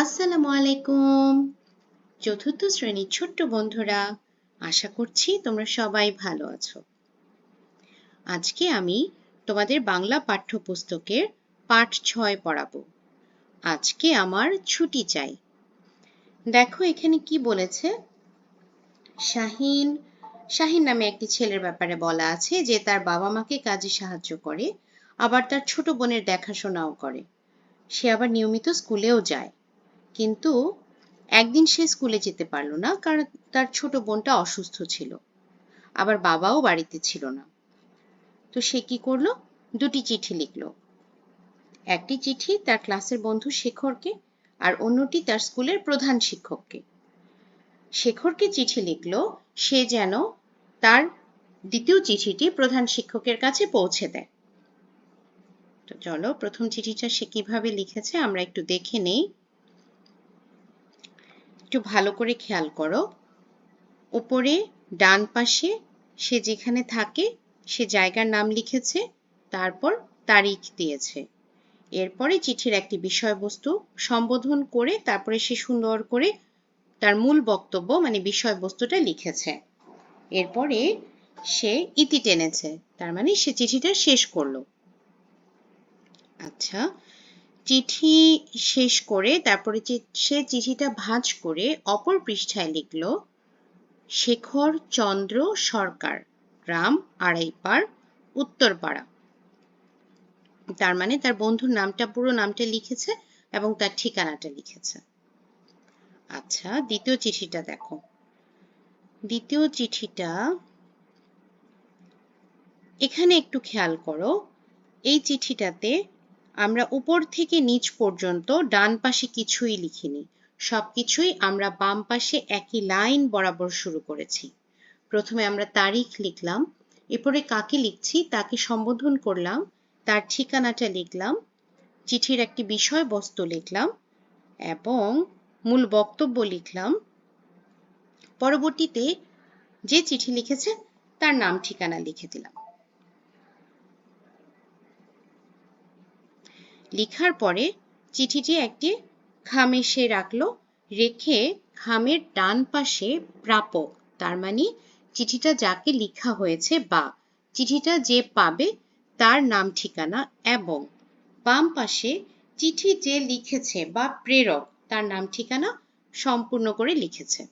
আসসালামু আলাইকুম চতুর্থ শ্রেণির ছোট্ট বন্ধুরা, আশা করছি তোমরা সবাই ভালো আছো। আজকে আমি তোমাদের বাংলা পাঠ্যপুস্তকের পাঠ ছয় পড়াবো। আজকে আমার ছুটি চাই। দেখো এখানে কি বলেছে? শাহিন শাহিন নামে একটি ছেলের ব্যাপারে বলা আছে যে তার বাবা মাকে কাজে সাহায্য করে, আবার তার ছোট বোনের দেখাশোনাও করে। সে আবার নিয়মিত স্কুলেও যায়। কিন্তু একদিন সে স্কুলে যেতে পারল না কারণ তার ছোট বোনটা অসুস্থ ছিল। আবার বাবাও বাড়িতে ছিল না। তো সে কি করল? দুটি চিঠি লিখলো। একটি চিঠি তার ক্লাসের বন্ধু শেখরকে আর অন্যটি তার স্কুলের প্রধান শিক্ষককে। শেখরকে চিঠি লিখলো, সে যেন তার দ্বিতীয় চিঠিটি প্রধান শিক্ষকের কাছে পৌঁছে দেয়। তো চলো প্রথম চিঠিটা সে কীভাবে লিখেছে আমরা একটু দেখে নেই। একটু ভালো করে খেয়াল করো। উপরে ডান পাশে সে যেখানে থাকে, সে জায়গার নাম লিখেছে, তারপর তারিখ দিয়েছে। এরপরে চিঠির একটি বিষয়বস্তু সম্বোধন করে তারপরে সে সুন্দর করে তার মূল বক্তব্য মানে বিষয়বস্তুটা লিখেছে। এরপরে সে ইতি টেনেছে, তার মানে সে চিঠিটা শেষ করল। আচ্ছা চিঠি শেষ করে, তারপরে সে চিঠিটা ভাঁজ করে অপর পৃষ্ঠায় লিখল, শেখর চন্দ্র সরকার, গ্রাম আড়াইপাড়, উত্তরপাড়া। তার মানে তার বন্ধুর নামটা, পুরো নামটা লিখেছে এবং তার ঠিকানাটা লিখেছে। আচ্ছা দ্বিতীয় চিঠিটা দেখো। দ্বিতীয় চিঠিটা, এখানে একটু খেয়াল করো, এই চিঠিটাতে আমরা উপর থেকে নিচ পর্যন্ত ডান পাশে কিছুই লিখিনি। সবকিছুই আমরা বাম পাশে একই লাইন বরাবর শুরু করেছি। প্রথমে আমরা তারিখ লিখলাম, এরপরে কাকে লিখছি, তাকে সম্বোধন করলাম, তার ঠিকানাটা লিখলাম, চিঠির একটি বিষয়বস্তু লিখলাম এবং মূল বক্তব্য লিখলাম। পরবর্তীতে যে চিঠি লিখেছে, তার নাম ঠিকানা লিখে দিলাম। লিখার পরে চিঠিটি একটি খামে সে রাখল, রেখে খামের ডান পাশে প্রাপক, তার মানে চিঠিটা যাকে লিখা হয়েছে বা চিঠিটা যে পাবে তার নাম, ঠিকানা এবং বাম পাশে চিঠি যে লিখেছে বা প্রেরক তার নাম, ঠিকানা সম্পূর্ণ করে লিখেছে।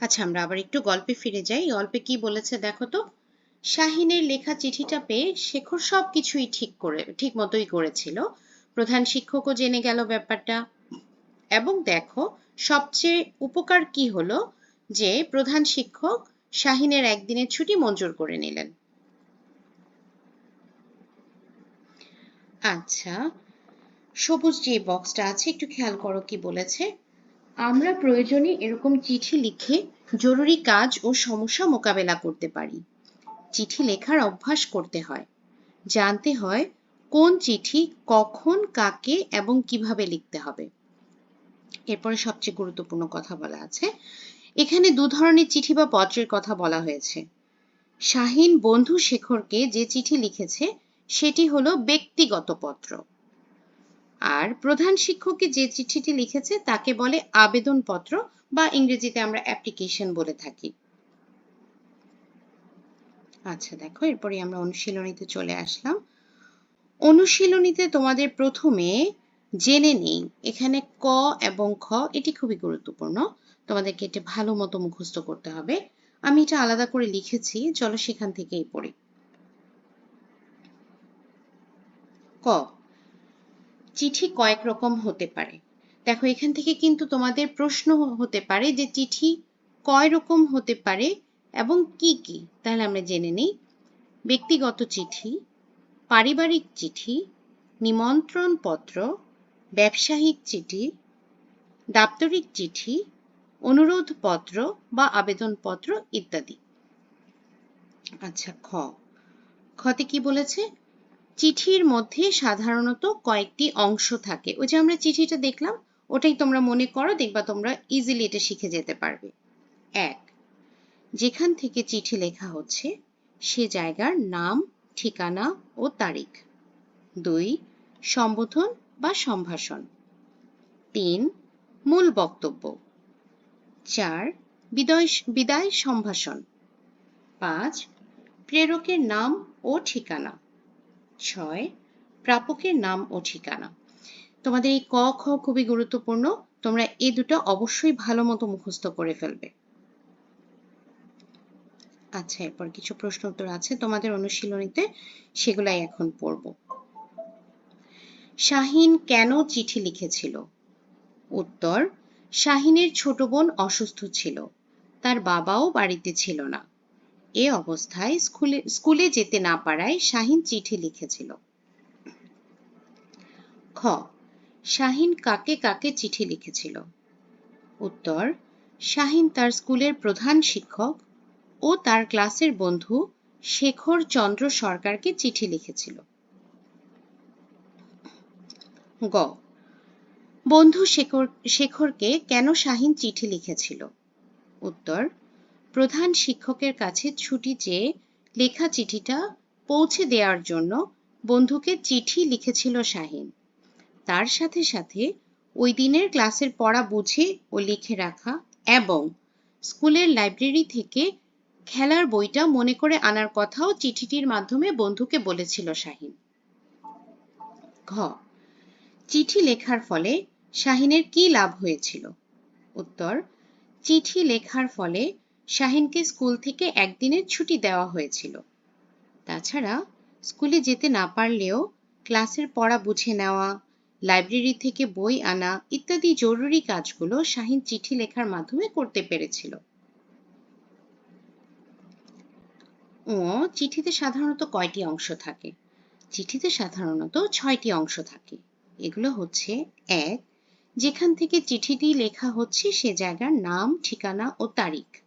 আচ্ছা আমরা আবার একটু গল্পে ফিরে যাই। গল্পে কি বলেছে দেখো তো? শাহিনের লেখা চিঠিটা পেয়ে শেখর সব কিছুই ঠিক করে, ঠিক মতোই করেছিল। প্রধান শিক্ষকও জেনে গেল ব্যাপারটা। এবং দেখো, সবচেয়ে উপকার কি হলো যে প্রধান শিক্ষক শাহিনের একদিনের ছুটি মঞ্জুর করে নিলেন। আচ্ছা সবুজ যে বক্সটা আছে, একটু খেয়াল করো কি বলেছে। আমরা প্রয়োজনে এরকম চিঠি লিখে জরুরি কাজ ও সমস্যা মোকাবেলা করতে পারি। চিঠি লেখার অভ্যাস করতে হয়। জানতে হয় কোন চিঠি কখন, কাকে এবং কীভাবে লিখতে হবে। এরপরে সবচেয়ে গুরুত্বপূর্ণ কথা বলা আছে। এখানে দু ধরনের চিঠি বা পত্রের কথা বলা হয়েছে। শাহিন বন্ধু শেখরকে যে চিঠি লিখেছে, সেটি হলো ব্যক্তিগত পত্র। আর প্রধান শিক্ষককে যে চিঠিটি লিখেছে, তাকে বলে আবেদনপত্র বা ইংরেজিতে আমরা অ্যাপ্লিকেশন বলে থাকি। আচ্ছা দেখো, এরপরে আমরা অনুশীলনীতে চলে আসলাম। অনুশীলনীতে তোমাদের প্রথমে জেনে নেই, এখানে ক এবং খ, এটি খুবই গুরুত্বপূর্ণ। তোমাদেরকে এটা ভালো মতো মুখস্থ করতে হবে। আমি এটা আলাদা করে লিখেছি, চলো সেখান থেকেই পড়ি। ক, চিঠি কয়েক রকম হতে পারে। দেখো, এখান থেকে কিন্তু তোমাদের প্রশ্ন হতে পারে যে চিঠি কয় রকম হতে পারে এবং কি কি? তাহলে আমরা জেনে নিই। ব্যক্তিগত চিঠি, পারিবারিক চিঠি নিমন্ত্রণ পত্র ব্যবসায়িক চিঠি, দাপ্তরিক চিঠি অনুরোধ পত্র বা আবেদনপত্র ইত্যাদি। আচ্ছা খ। খতে কি বলেছে? চিঠির মধ্যে সাধারণত কয়েকটি অংশ থাকে। ওই যে আমরা চিঠিটা দেখলাম, ওটাই তোমরা মনে করো, দেখবা তোমরা ইজিলি এটা শিখে যেতে পারবে। এক যেখান থেকে চিঠি লেখা হচ্ছে, সে জায়গার নাম, ঠিকানা ও তারিখ। দুই, সম্বোধন বা সম্ভাষণ। তিন, মূল বক্তব্য। চার, বিদয় বিদায় সম্ভাষণ। পাঁচ, প্রেরকের নাম ও ঠিকানা। ছয়, প্রাপকের নাম ও ঠিকানা। তোমাদের এই ক, খ খুবই গুরুত্বপূর্ণ। তোমরা এই দুটো অবশ্যই ভালো মতো মুখস্থ করে ফেলবে। আচ্ছা এরপর কিছু প্রশ্ন উত্তর আছে। তোমাদের অনুশীলনীতে সেগুলাই এখন পড়ব। শাহিন কেন চিঠি লিখেছিল? উত্তর, শাহিনের ছোট বোন অসুস্থ ছিল। তার বাবাও বাড়িতে ছিল না। এ অবস্থায় স্কুলে স্কুলে যেতে না পারায় শাহিন চিঠি লিখেছিল। খ, শাহিন কাকে কাকে চিঠি লিখেছিল? উত্তর, শাহিন তার স্কুলের প্রধান শিক্ষক ও তার ক্লাসের বন্ধু শেখর চন্দ্র সরকারকে চিঠি লিখেছিল। গ। বন্ধু শেখর, শেখরকে কেন শাহিন চিঠি লিখেছিল? উত্তর, প্রধান শিক্ষকের কাছে ছুটি চেয়ে লেখা চিঠিটা পৌঁছে দেওয়ার জন্য বন্ধুকে চিঠি লিখেছিল শাহিন। তার সাথে সাথে ওই দিনের ক্লাসের পড়া বুঝে ও লিখে রাখা এবং স্কুলের লাইব্রেরি থেকে খেলার বইটা মনে করে আনার কথাও চিঠিটির মাধ্যমে বন্ধুকে বলেছিল শাহিন। ঘ, চিঠি লেখার ফলে শাহিনের কি লাভ হয়েছিল? উত্তর, চিঠি লেখার ফলে শাহিনকে স্কুল থেকে একদিনের ছুটি দেওয়া হয়েছিল। তাছাড়া স্কুলে যেতে না পারলেও ক্লাসের পড়া বুঝে নেওয়া, লাইব্রেরি থেকে বই আনা ইত্যাদি জরুরি কাজগুলো শাহিন চিঠি লেখার মাধ্যমে করতে পেরেছিল। ও চিঠিতে সাধারণত কয়টি অংশ থাকে? চিঠিতে সাধারণত ছয়টি অংশ থাকে। এগুলো হচ্ছে, এক, যেখান থেকে চিঠিটি লেখা হচ্ছে সে জায়গার নাম, ঠিকানা ও তারিখ।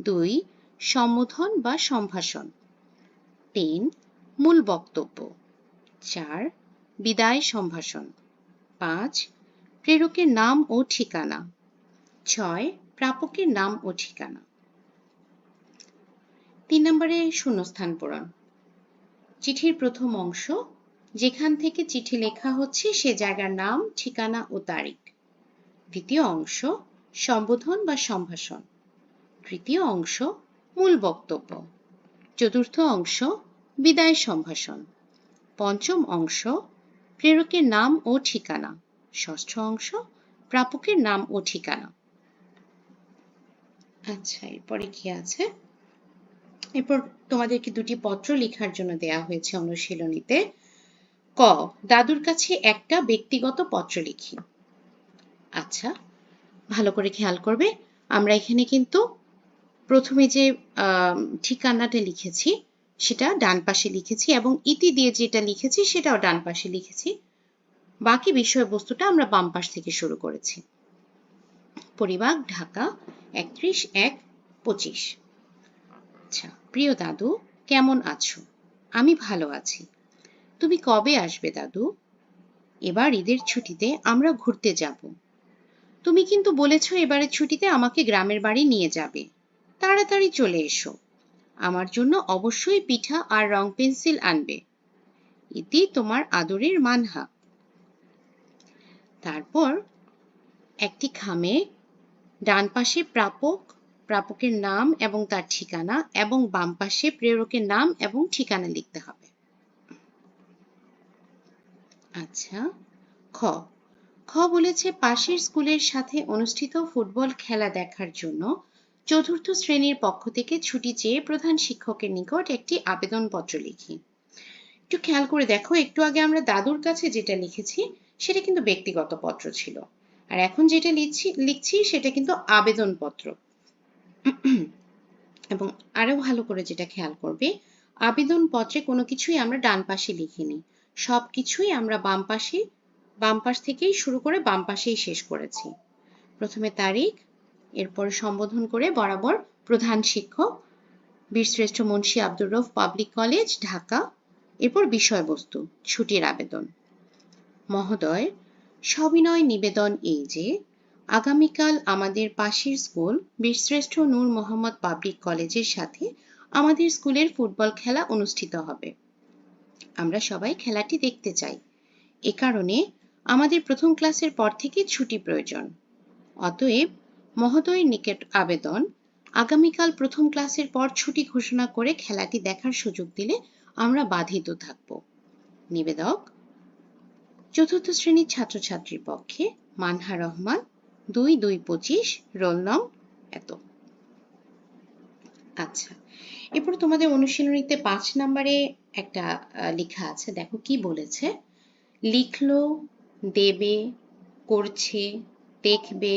দুই, সম্বোধন বা সম্ভাষণ। তিন, মূল বক্তব্য। চার, বিদায় সম্ভাষণ। পাঁচ, প্রেরকের নাম ও ঠিকানা। ছয়, প্রাপকের নাম ও ঠিকানা। তিন নম্বরে শূন্যস্থান পূরণ। চিঠির প্রথম অংশ, যেখান থেকে চিঠি লেখা হচ্ছে সে জায়গার নাম, ঠিকানা ও তারিখ। দ্বিতীয় অংশ, সম্বোধন বা সম্ভাষণ। তৃতীয় অংশ, মূল বক্তব্য। চতুর্থ অংশ, বিদায় সম্ভাষণ। পঞ্চম অংশ, প্রেরকের নাম ও ঠিকানা। ষষ্ঠ অংশ, প্রাপকের নাম ও ঠিকানা। আচ্ছা এরপরে কি আছে? এরপর তোমাদেরকে দুটি পত্র লেখার জন্য দেয়া হয়েছে অনুশীলনীতে। ক, দাদুর কাছে একটা ব্যক্তিগত পত্র লিখি। আচ্ছা ভালো করে খেয়াল করবে। আমরা এখানে কিন্তু প্রথমে যে ঠিকানাটা লিখেছি, সেটা ডান পাশে লিখেছি এবং ইতি দিয়ে যেটা লিখেছি, সেটাও ডান পাশে লিখেছি। বাকি বিষয়বস্তুটা আমরা বাম পাশ থেকে শুরু করেছি। পরিবার ঢাকা, একত্রিশ, এক, পঁচিশ। আচ্ছা প্রিয় দাদু, কেমন আছো? আমি ভালো আছি। তুমি কবে আসবে দাদু? এবার ঈদের ছুটিতে আমরা ঘুরতে যাব। তুমি কিন্তু বলেছ এবারের ছুটিতে আমাকে গ্রামের বাড়ি নিয়ে যাবে। তাড়াতাড়ি চলে এসো। আমার জন্য অবশ্যই পিঠা আর রং পেন্সিল আনবে। ইতি তোমার আদরের মানহা তারপর একটি খামে ডান পাশে প্রাপক প্রাপকের নাম এবং তার ঠিকানা এবং বাম পাশে প্রেরকের নাম এবং ঠিকানা লিখতে হবে। আচ্ছা খ। খ বলেছে পাশের স্কুলের সাথে অনুষ্ঠিত ফুটবল খেলা দেখার জন্য চতুর্থ শ্রেণির পক্ষ থেকে ছুটি চেয়ে প্রধান শিক্ষকের নিকট একটি আবেদনপত্র লিখি। একটু খেয়াল করে দেখো, একটু আগে আমরা দাদুর কাছে যেটা লিখেছি, সেটা কিন্তু ব্যক্তিগত পত্র ছিল। আর এখন যেটা লিখছি লিখছি সেটা কিন্তু আবেদনপত্র। এবং আরও ভালো করে যেটা খেয়াল করবে, আবেদন পত্রে কোনো কিছুই আমরা ডান পাশে লিখিনি। সব কিছুই আমরা বাম পাশে, বাম পাশ থেকেই শুরু করে বাম পাশেই শেষ করেছি। প্রথমে তারিখ, এরপর সম্বোধন করে বরাবর প্রধান শিক্ষক, বীরশ্রেষ্ঠ মুন্সী আব্দুর রফ পাবলিক কলেজ, ঢাকা। এরপর বিষয়বস্তু, ছুটির আবেদন। মহোদয়, সবিনয় নিবেদন এই যে আগামীকাল আমাদের পাশের স্কুল বীরশ্রেষ্ঠ নূর মোহাম্মদ পাবলিক কলেজের সাথে আমাদের স্কুলের ফুটবল খেলা অনুষ্ঠিত হবে। আমরা সবাই খেলাটি দেখতে চাই। এ কারণে আমাদের প্রথম ক্লাসের পর থেকে ছুটি প্রয়োজন। অতএব মহোদয়ের নিকট আবেদন, আগামীকাল প্রথম ক্লাসের পর ছুটি ঘোষণা করে খেলাটি দেখার সুযোগ দিলে আমরা বাধিত থাকব। নিবেদক, চতুর্থ শ্রেণির ছাত্রছাত্রীর পক্ষে মানহা রহমান দুই দুই পঁচিশ রোল নং এত। আচ্ছা এরপর তোমাদের অনুশীলনীতে পাঁচ নম্বরে একটা লেখা আছে, দেখো কি বলেছে। লিখলো, দেবে, করছে, দেখবে,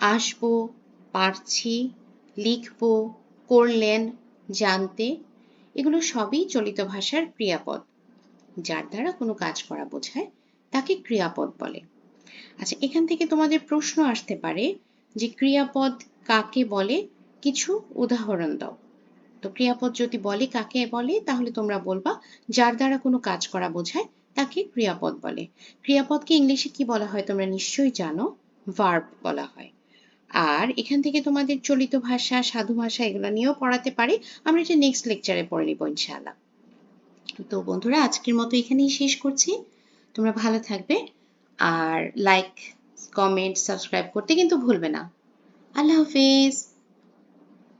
আসব, পারছি, লিখব, করলেন, জানতে। এগুলো সবই চলিত ভাষার ক্রিয়াপদ। যার দ্বারা কোনো কাজ করা বোঝায়, তাকে ক্রিয়াপদ বলে। আচ্ছা এখান থেকে তোমাদের প্রশ্ন আসতে পারে যে ক্রিয়াপদ কাকে বলে? কিছু উদাহরণ দাও। তো ক্রিয়াপদ যদি বলে, কাকে বলে? তাহলে তোমরা বলবা, যার দ্বারা কোনো কাজ করা বোঝায়, তাকে ক্রিয়াপদ বলে। ক্রিয়াপদকে ইংলিশে কি বলা হয়? তোমরা নিশ্চয়ই জানো, ভার্ব বলা হয়। আর এখান থেকে তোমাদের চলিত ভাষা, সাধু ভাষা এগুলো নিয়েও পড়াতে পারি। আমরা এটা নেক্সট লেকচারে পড়ে নিব, ইনশাআল্লাহ। তো বন্ধুরা, আজকের মতো এখানেই শেষ করছি। তোমরা ভালো থাকবে। আর লাইক কমেন্ট সাবস্ক্রাইব করতে কিন্তু ভুলবে না। আল্লাহ হাফেজ।